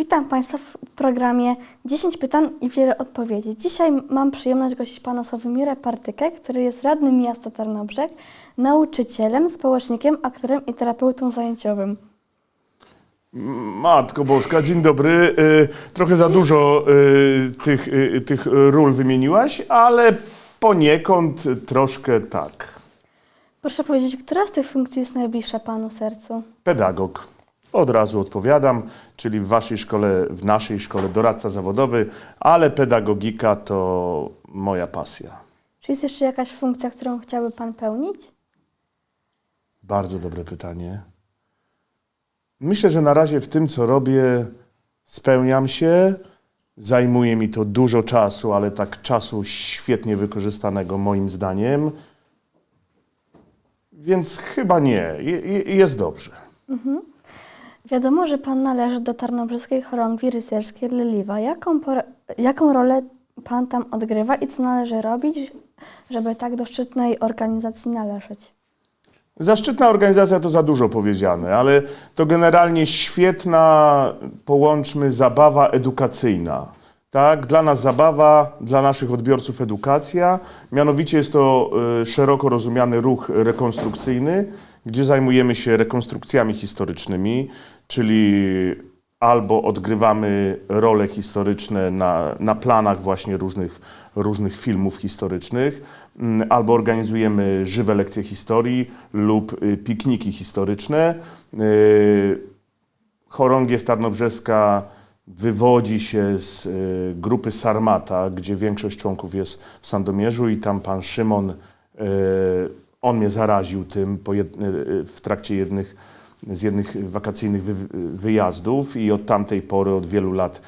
Witam Państwa w programie 10 pytań i wiele odpowiedzi. Dzisiaj mam przyjemność gościć Pana Sławomirę Partykę, który jest radnym miasta Tarnobrzeg, nauczycielem, społecznikiem, aktorem i terapeutą zajęciowym. Matko Boska, dzień dobry. Y, Trochę za dużo y, tych, y, tych ról wymieniłaś, ale poniekąd troszkę tak. Proszę powiedzieć, która z tych funkcji jest najbliższa Panu sercu? Pedagog. Od razu odpowiadam, czyli w waszej szkole, w naszej szkole doradca zawodowy, ale pedagogika to moja pasja. Czy jest jeszcze jakaś funkcja, którą chciałby Pan pełnić? Bardzo dobre pytanie. Myślę, że na razie w tym, co robię, spełniam się. Zajmuje mi to dużo czasu, ale tak czasu świetnie wykorzystanego moim zdaniem. Więc chyba nie. Je, je- jest dobrze. Wiadomo, że Pan należy do Tarnobrzeskiej Chorągwi Rycerskiej Leliwa. Jaką, jaką rolę Pan tam odgrywa i co należy robić, żeby tak do szczytnej organizacji należeć? Zaszczytna organizacja to za dużo powiedziane, ale to generalnie świetna, połączmy, zabawa edukacyjna. Tak, dla nas zabawa, dla naszych odbiorców edukacja. Mianowicie jest to y, szeroko rozumiany ruch rekonstrukcyjny, gdzie zajmujemy się rekonstrukcjami historycznymi, czyli albo odgrywamy role historyczne na, na planach właśnie różnych, różnych filmów historycznych, mm, albo organizujemy żywe lekcje historii lub y, pikniki historyczne. Y, Chorągiew Tarnobrzeska wywodzi się z y, grupy Sarmata, gdzie większość członków jest w Sandomierzu i tam pan Szymon, on mnie zaraził tym w trakcie jednych, z jednych wakacyjnych wy, wyjazdów i od tamtej pory, od wielu lat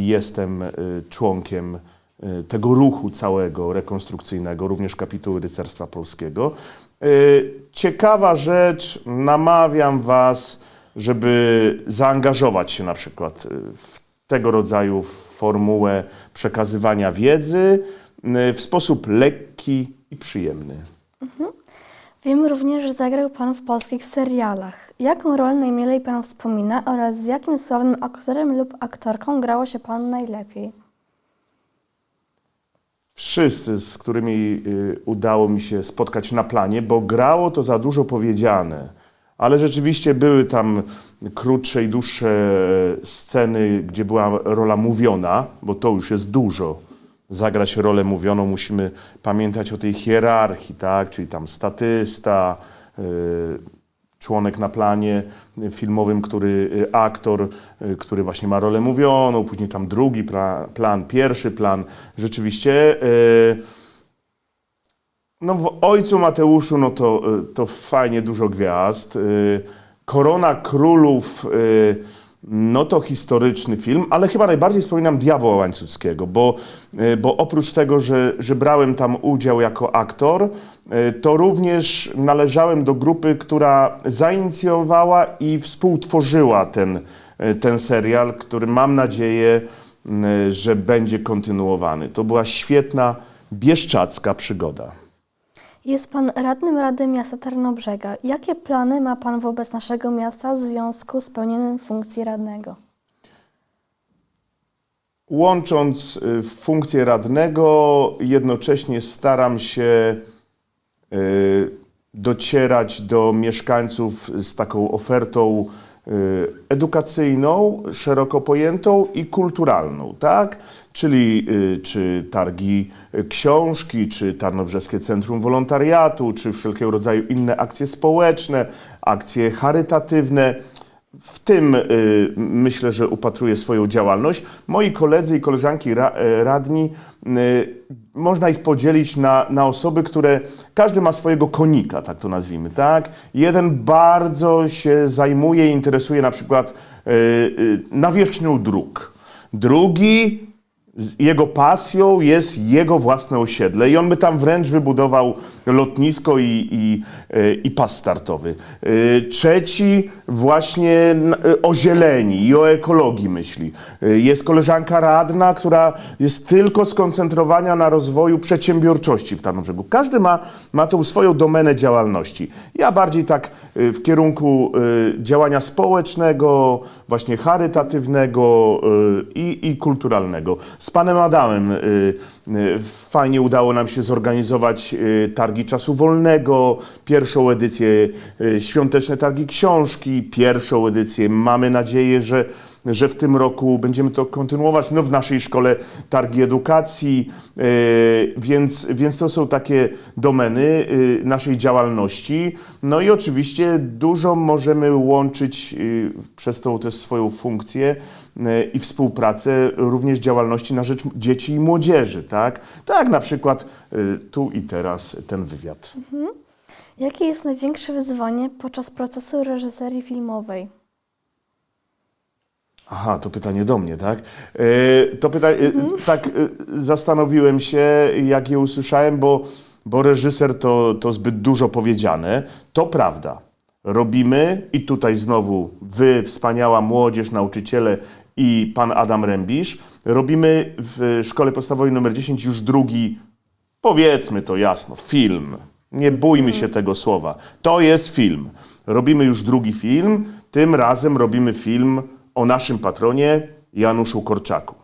jestem y, członkiem y, tego ruchu całego rekonstrukcyjnego, również kapituły Rycerstwa Polskiego. Y, Ciekawa rzecz, namawiam Was, żeby zaangażować się na przykład w tego rodzaju formułę przekazywania wiedzy w sposób lekki i przyjemny. Wiemy również, że zagrał Pan w polskich serialach. Jaką rolę najmilej Pan wspomina oraz z jakim sławnym aktorem lub aktorką grało się Pan najlepiej? Wszyscy, z którymi y, udało mi się spotkać na planie, bo grało to za dużo powiedziane, ale rzeczywiście były tam krótsze i dłuższe sceny, gdzie była rola mówiona, bo to już jest dużo. Zagrać rolę mówioną, musimy pamiętać o tej hierarchii, tak? czyli tam statysta, y, członek na planie filmowym, który y, aktor, y, który właśnie ma rolę mówioną, później tam drugi pra, plan, pierwszy plan. Rzeczywiście. No w Ojcu Mateuszu, no to, to fajnie dużo gwiazd. Korona Królów, no to historyczny film, ale chyba najbardziej wspominam Diabła Łańcuckiego, bo, y, bo oprócz tego, że, że brałem tam udział jako aktor, y, to również należałem do grupy, która zainicjowała i współtworzyła ten, y, ten serial, który mam nadzieję, że będzie kontynuowany. To była świetna, bieszczacka przygoda. Jest Pan radnym Rady Miasta Tarnobrzega. Jakie plany ma Pan wobec naszego miasta w związku z pełnieniem funkcji radnego? Łącząc y, funkcję radnego, jednocześnie staram się y, docierać do mieszkańców z taką ofertą edukacyjną, szeroko pojętą i kulturalną, tak? Czyli y, czy targi y, książki, czy Tarnobrzeskie Centrum Wolontariatu, czy wszelkiego rodzaju inne akcje społeczne, akcje charytatywne. W tym y, myślę, że upatruję swoją działalność. Moi koledzy i koleżanki ra, e, radni, y, można ich podzielić na, na osoby, które każdy ma swojego konika, tak to nazwijmy, tak? Jeden bardzo się zajmuje interesuje na przykład y, y, nawierzchnią dróg. Drugi jego pasją jest jego własne osiedle i on by tam wręcz wybudował lotnisko i, i, e, i pas startowy. E, Trzeci właśnie e, o zieleni i o ekologii myśli. Jest koleżanka radna, która jest tylko skoncentrowana na rozwoju przedsiębiorczości w Tarnobrzegu. Każdy ma, ma tą swoją domenę działalności. Ja bardziej tak w kierunku działania społecznego, właśnie charytatywnego i, i kulturalnego. Z panem Adamem y, y, fajnie udało nam się zorganizować y, targi czasu wolnego, pierwszą edycję świąteczne targi książki, pierwszą edycję. Mamy nadzieję, że że w tym roku będziemy to kontynuować. No w naszej szkole targi edukacji, y, więc, więc to są takie domeny y, naszej działalności. No i oczywiście dużo możemy łączyć y, przez tą też swoją funkcję i współpracę również działalności na rzecz dzieci i młodzieży, tak? Tak na przykład tu i teraz ten wywiad. Jakie jest największe wyzwanie podczas procesu reżyserii filmowej? Aha, to pytanie do mnie, tak? E, to pytanie, e, tak e, zastanowiłem się, jak je usłyszałem, bo, bo reżyser to, to zbyt dużo powiedziane. To prawda. Robimy i tutaj znowu wy, wspaniała młodzież, nauczyciele i pan Adam Rębisz, robimy w szkole podstawowej numer 10 już drugi, powiedzmy to jasno, film. Nie bójmy się tego słowa. To jest film. Robimy już drugi film. Tym razem robimy film o naszym patronie Januszu Korczaku.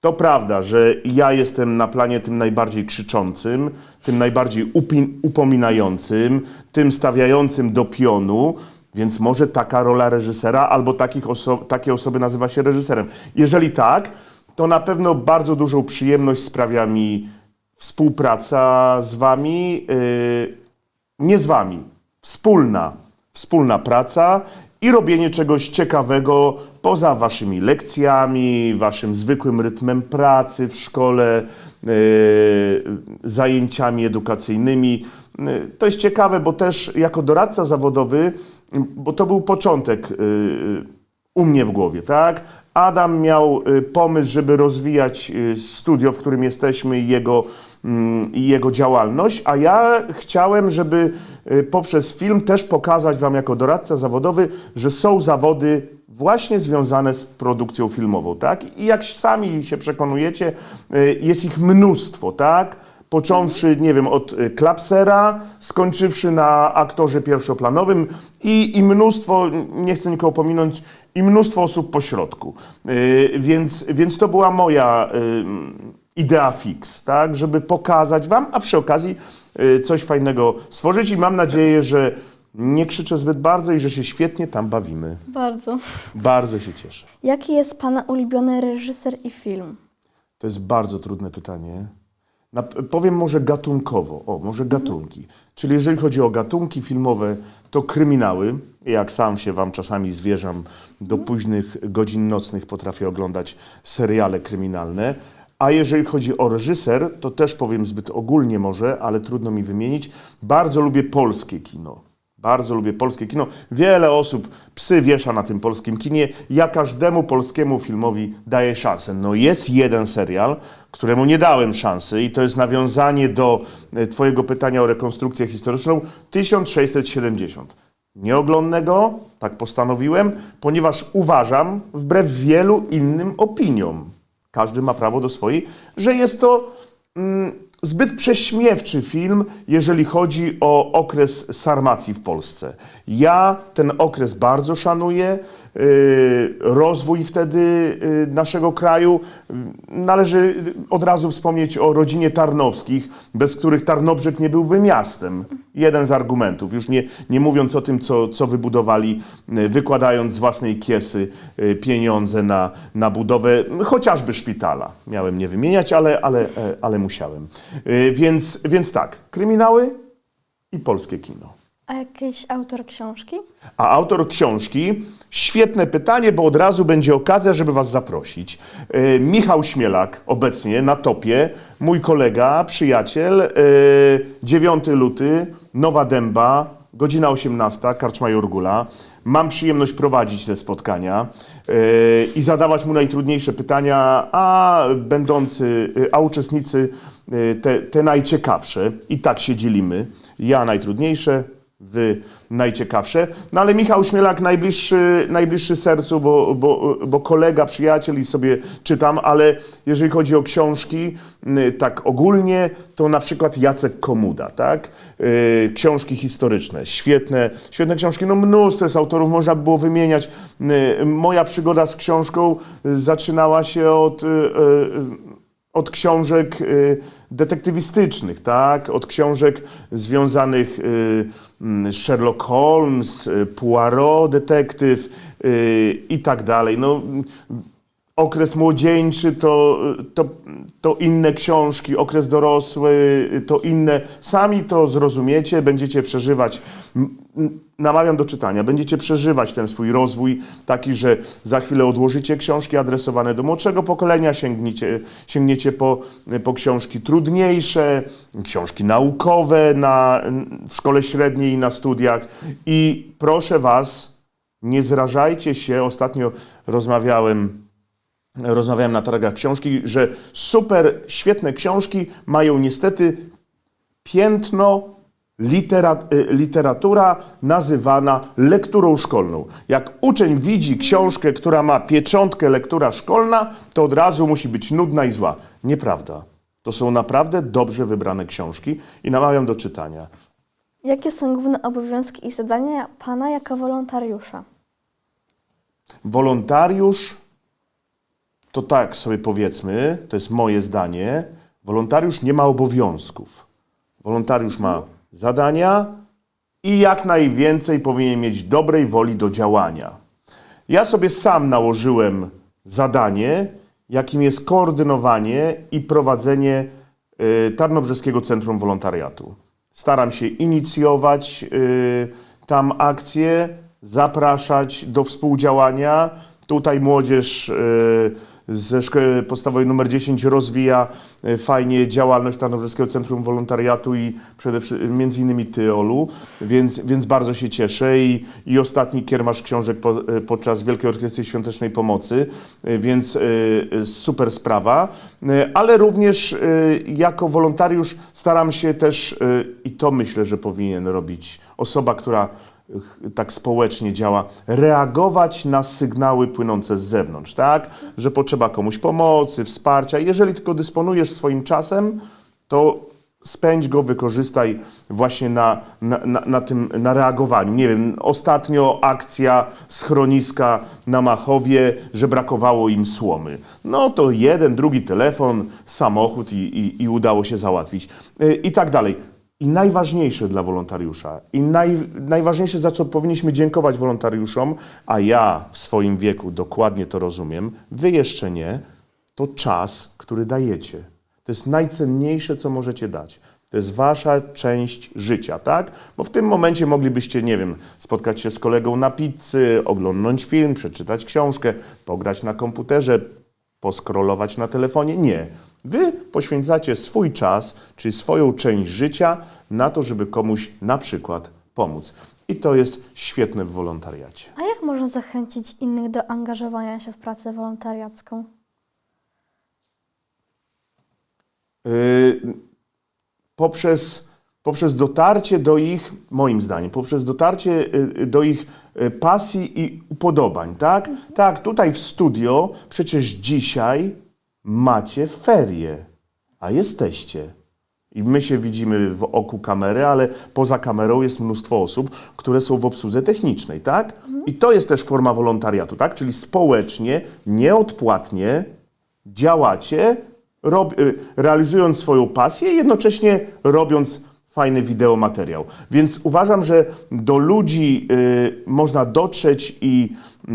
To prawda, że ja jestem na planie tym najbardziej krzyczącym, tym najbardziej upominającym, tym stawiającym do pionu, więc może taka rola reżysera albo takich oso- takie osoby nazywa się reżyserem. Jeżeli tak, to na pewno bardzo dużą przyjemność sprawia mi współpraca z wami, yy, nie z wami, wspólna, wspólna praca i robienie czegoś ciekawego poza waszymi lekcjami, waszym zwykłym rytmem pracy w szkole, yy, zajęciami edukacyjnymi. Yy, To jest ciekawe, bo też jako doradca zawodowy, bo to był początek yy, u mnie w głowie, tak? Adam miał y, pomysł, żeby rozwijać y, studio, w którym jesteśmy i jego, mm, i jego działalność, a ja chciałem, żeby y, poprzez film też pokazać Wam jako doradca zawodowy, że są zawody właśnie związane z produkcją filmową, tak? I jak sami się przekonujecie, jest ich mnóstwo, tak? Począwszy, nie wiem, od klapsera, skończywszy na aktorze pierwszoplanowym i, i mnóstwo, nie chcę nikogo pominąć, i mnóstwo osób po środku. Y, więc, więc to była moja y, idea fix, tak? Żeby pokazać Wam, a przy okazji y, coś fajnego stworzyć i mam nadzieję, że nie krzyczę zbyt bardzo i że się świetnie tam bawimy. Bardzo. Bardzo się cieszę. Jaki jest Pana ulubiony reżyser i film? To jest bardzo trudne pytanie. Na, powiem może gatunkowo, o, może gatunki. Czyli jeżeli chodzi o gatunki filmowe, to kryminały. Jak sam się wam czasami zwierzam, do późnych godzin nocnych potrafię oglądać seriale kryminalne. A jeżeli chodzi o reżyser, to też powiem zbyt ogólnie może, ale trudno mi wymienić. Bardzo lubię polskie kino. Bardzo lubię polskie kino. Wiele osób psy wiesza na tym polskim kinie. Ja każdemu polskiemu filmowi daję szansę. No jest jeden serial, któremu nie dałem szansy i to jest nawiązanie do e, twojego pytania o rekonstrukcję historyczną 1670. Nie tak postanowiłem, ponieważ uważam, wbrew wielu innym opiniom, każdy ma prawo do swojej, że jest to mm, zbyt prześmiewczy film, jeżeli chodzi o okres Sarmacji w Polsce. Ja ten okres bardzo szanuję. Yy, rozwój wtedy yy, naszego kraju. Yy, Należy od razu wspomnieć o rodzinie Tarnowskich, bez których Tarnobrzeg nie byłby miastem. Jeden z argumentów, już nie, nie mówiąc o tym, co, co wybudowali, wykładając z własnej kiesy pieniądze na, na budowę chociażby szpitala. Miałem nie wymieniać, ale, ale, e, ale musiałem. Więc, więc tak, kryminały i polskie kino. A jakiś autor książki? A autor książki, świetne pytanie, bo od razu będzie okazja, żeby Was zaprosić. E, Michał Śmielak, obecnie na topie, mój kolega, przyjaciel. E, 9 luty, Nowa Dęba, godzina 18, Karczma Jorgula. mam przyjemność prowadzić te spotkania yy, i zadawać mu najtrudniejsze pytania, a będący, a uczestnicy te, te najciekawsze. I tak się dzielimy. Ja najtrudniejsze, wy najciekawsze. No ale Michał Śmielak najbliższy, najbliższy sercu, bo, bo, bo kolega, przyjaciel i sobie czytam, ale jeżeli chodzi o książki, tak ogólnie, to na przykład Jacek Komuda, tak? Y, Książki historyczne, świetne, świetne książki, no mnóstwo jest autorów, można by było wymieniać. Y, Moja przygoda z książką y, zaczynała się od... od książek y, detektywistycznych, tak? Od książek związanych y, mm, z Sherlock Holmes, y, Poirot, detektyw i tak dalej. No, okres młodzieńczy to, to, to inne książki, okres dorosły to inne. Sami to zrozumiecie, będziecie przeżywać. Namawiam do czytania. Będziecie przeżywać ten swój rozwój, taki, że za chwilę odłożycie książki adresowane do młodszego pokolenia, sięgniecie, sięgniecie po, po książki trudniejsze, książki naukowe na, w szkole średniej i na studiach. I proszę Was, nie zrażajcie się. Ostatnio rozmawiałem rozmawiałem na targach książki, że super, świetne książki mają niestety piętno litera, y, literatura nazywana lekturą szkolną. Jak uczeń widzi książkę, która ma pieczątkę lektura szkolna, to od razu musi być nudna i zła. Nieprawda. To są naprawdę dobrze wybrane książki i namawiam do czytania. Jakie są główne obowiązki i zadania Pana jako wolontariusza? Wolontariusz, to tak sobie powiedzmy, to jest moje zdanie, wolontariusz nie ma obowiązków. Wolontariusz ma zadania i jak najwięcej powinien mieć dobrej woli do działania. Ja sobie sam nałożyłem zadanie, jakim jest koordynowanie i prowadzenie y, Tarnobrzeskiego Centrum Wolontariatu. Staram się inicjować y, tam akcje, zapraszać do współdziałania. Tutaj młodzież y, ze szkoły podstawowej numer 10 rozwija y, fajnie działalność Tarnobrzeskiego Centrum Wolontariatu i przede wszystkim między innymi Tyolu, więc, więc bardzo się cieszę. I, i ostatni kiermasz książek po, y, podczas Wielkiej Orkiestry Świątecznej Pomocy, y, więc super sprawa, ale również jako wolontariusz staram się też, i to myślę, że powinien robić osoba, która tak społecznie działa, reagować na sygnały płynące z zewnątrz, tak? Że potrzeba komuś pomocy, wsparcia. Jeżeli tylko dysponujesz swoim czasem, to spędź go, wykorzystaj właśnie na, na, na, na tym, na reagowaniu. Nie wiem, ostatnio akcja schroniska na Machowie, że brakowało im słomy. No to jeden, drugi telefon, samochód i, i, i udało się załatwić. Y, I tak dalej. I najważniejsze dla wolontariusza, i naj, najważniejsze, za co powinniśmy dziękować wolontariuszom, a ja w swoim wieku dokładnie to rozumiem, wy jeszcze nie, to czas, który dajecie. To jest najcenniejsze, co możecie dać. To jest wasza część życia, tak? Bo w tym momencie moglibyście, nie wiem, spotkać się z kolegą na pizzy, oglądnąć film, przeczytać książkę, pograć na komputerze, poskrolować na telefonie. Nie. Wy poświęcacie swój czas, czyli swoją część życia na to, żeby komuś na przykład pomóc. I to jest świetne w wolontariacie. A jak można zachęcić innych do angażowania się w pracę wolontariacką? Yy, poprzez, poprzez dotarcie do ich, moim zdaniem, poprzez dotarcie yy, do ich yy, pasji i upodobań, tak? Tak, tutaj w studio przecież dzisiaj macie ferie, a jesteście. I my się widzimy w oku kamery, ale poza kamerą jest mnóstwo osób, które są w obsłudze technicznej, tak? I to jest też forma wolontariatu, tak? Czyli społecznie, nieodpłatnie działacie, rob, y, realizując swoją pasję jednocześnie robiąc fajny wideomateriał. Więc uważam, że do ludzi y, można dotrzeć i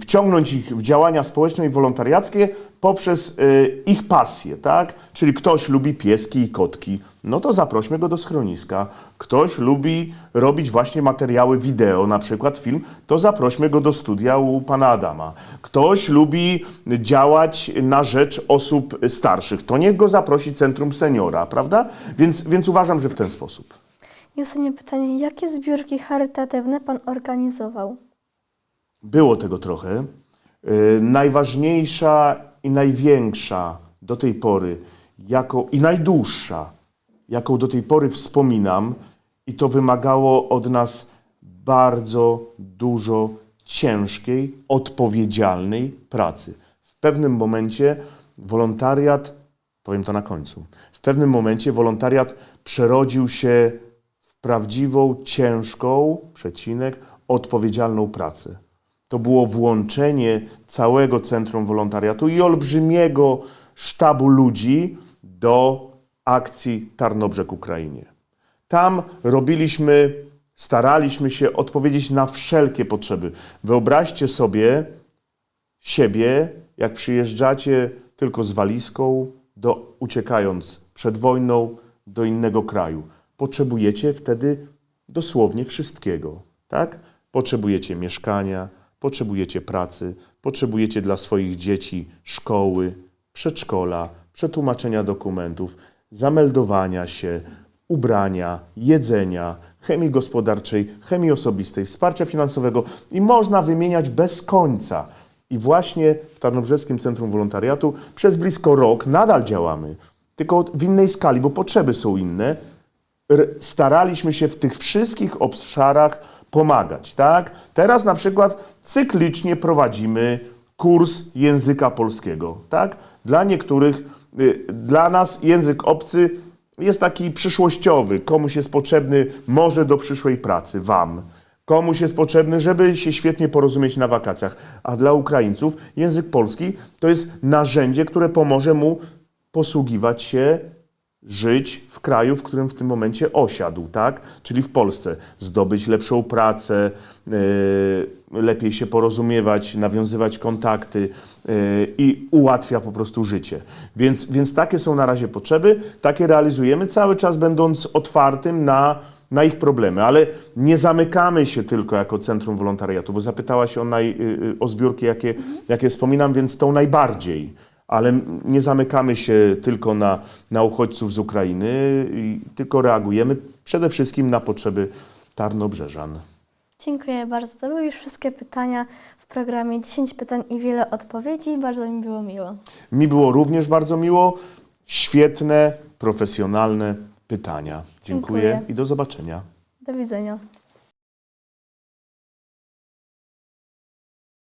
wciągnąć ich w działania społeczne i wolontariackie poprzez y, ich pasję, tak? Czyli ktoś lubi pieski i kotki, no to zaprośmy go do schroniska. Ktoś lubi robić właśnie materiały wideo, na przykład film, to zaprośmy go do studia u pana Adama. Ktoś lubi działać na rzecz osób starszych, to niech go zaprosi Centrum Seniora, prawda? Więc, więc uważam, że w ten sposób. I ostatnie pytanie, jakie zbiórki charytatywne Pan organizował? Było tego trochę. Y, Najważniejsza i największa do tej pory, jako, i najdłuższa, jaką do tej pory wspominam, i to wymagało od nas bardzo dużo ciężkiej, odpowiedzialnej pracy. W pewnym momencie wolontariat, powiem to na końcu, w pewnym momencie wolontariat przerodził się w prawdziwą, ciężką, przecinek, odpowiedzialną pracę. To było włączenie całego centrum wolontariatu i olbrzymiego sztabu ludzi do akcji Tarnobrzeg Ukrainie. Tam robiliśmy, staraliśmy się odpowiedzieć na wszelkie potrzeby. Wyobraźcie sobie siebie, jak przyjeżdżacie tylko z walizką, do, uciekając przed wojną do innego kraju. Potrzebujecie wtedy dosłownie wszystkiego, tak? Potrzebujecie mieszkania, potrzebujecie pracy, potrzebujecie dla swoich dzieci szkoły, przedszkola, przetłumaczenia dokumentów, zameldowania się, ubrania, jedzenia, chemii gospodarczej, chemii osobistej, wsparcia finansowego i można wymieniać bez końca. I właśnie w Tarnobrzeskim Centrum Wolontariatu przez blisko rok nadal działamy, tylko w innej skali, bo potrzeby są inne. Staraliśmy się w tych wszystkich obszarach pomagać, tak? Teraz na przykład cyklicznie prowadzimy kurs języka polskiego, tak? Dla niektórych, y, dla nas język obcy jest taki przyszłościowy. Komuś jest potrzebny może do przyszłej pracy, wam. Komuś jest potrzebny, żeby się świetnie porozumieć na wakacjach. A dla Ukraińców język polski to jest narzędzie, które pomoże mu posługiwać się żyć w kraju, w którym w tym momencie osiadł, tak? Czyli w Polsce. Zdobyć lepszą pracę, yy, lepiej się porozumiewać, nawiązywać kontakty yy, i ułatwia po prostu życie. Więc, więc takie są na razie potrzeby, takie realizujemy, cały czas będąc otwartym na, na ich problemy, ale nie zamykamy się tylko jako Centrum Wolontariatu, bo zapytałaś o, naj, yy, o zbiórki, jakie, jakie wspominam, więc tą najbardziej ale nie zamykamy się tylko na, na uchodźców z Ukrainy, tylko reagujemy przede wszystkim na potrzeby Tarnobrzeżan. Dziękuję bardzo. To były już wszystkie pytania w programie 10 pytań i wiele odpowiedzi. Bardzo mi było miło. Mi było również bardzo miło. Świetne, profesjonalne pytania. Dziękuję, Dziękuję. i do zobaczenia. Do widzenia.